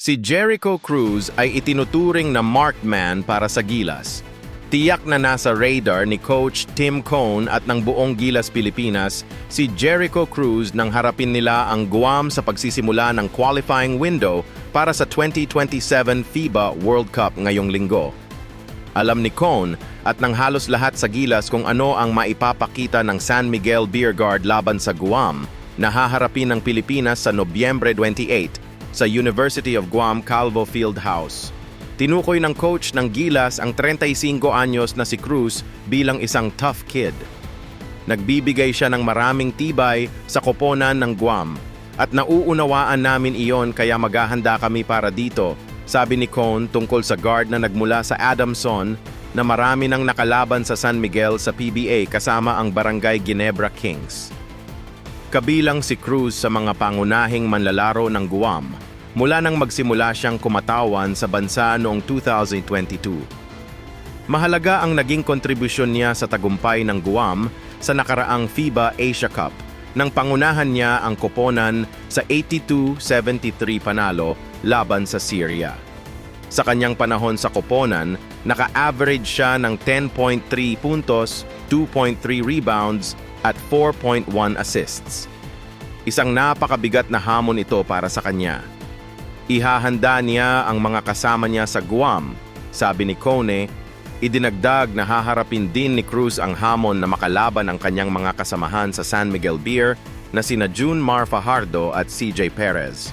Si Jericho Cruz ay itinuturing na marked man para sa Gilas. Tiyak na nasa radar ni Coach Tim Cone at ng buong Gilas Pilipinas si Jericho Cruz nang harapin nila ang Guam sa pagsisimula ng qualifying window para sa 2027 FIBA World Cup ngayong linggo. Alam ni Cone at ng halos lahat sa Gilas kung ano ang maipapakita ng San Miguel Beer Guard laban sa Guam na haharapin ng Pilipinas sa Nobyembre 28 sa University of Guam Calvo Field House. Tinukoy ng coach ng Gilas ang 35 anyos na si Cruz bilang isang tough kid. Nagbibigay siya ng maraming tibay sa koponan ng Guam at nauunawaan namin iyon kaya maghahanda kami para dito, sabi ni Cone tungkol sa guard na nagmula sa Adamson na marami nang nakalaban sa San Miguel sa PBA kasama ang Barangay Ginebra Kings. Kabilang si Cruz sa mga pangunahing manlalaro ng Guam mula nang magsimula siyang kumatawan sa bansa noong 2022. Mahalaga ang naging kontribusyon niya sa tagumpay ng Guam sa nakaraang FIBA Asia Cup nang pangunahan niya ang koponan sa 82-73 panalo laban sa Syria. Sa kanyang panahon sa koponan, naka-average siya ng 10.3 puntos, 2.3 rebounds at 4.1 assists. Isang napakabigat na hamon ito para sa kanya. Ihahanda niya ang mga kasama niya sa Guam, sabi ni Cone, idinagdag na haharapin din ni Cruz ang hamon na makalaban ang kanyang mga kasamahan sa San Miguel Beer na sina June Mar Fajardo at CJ Perez.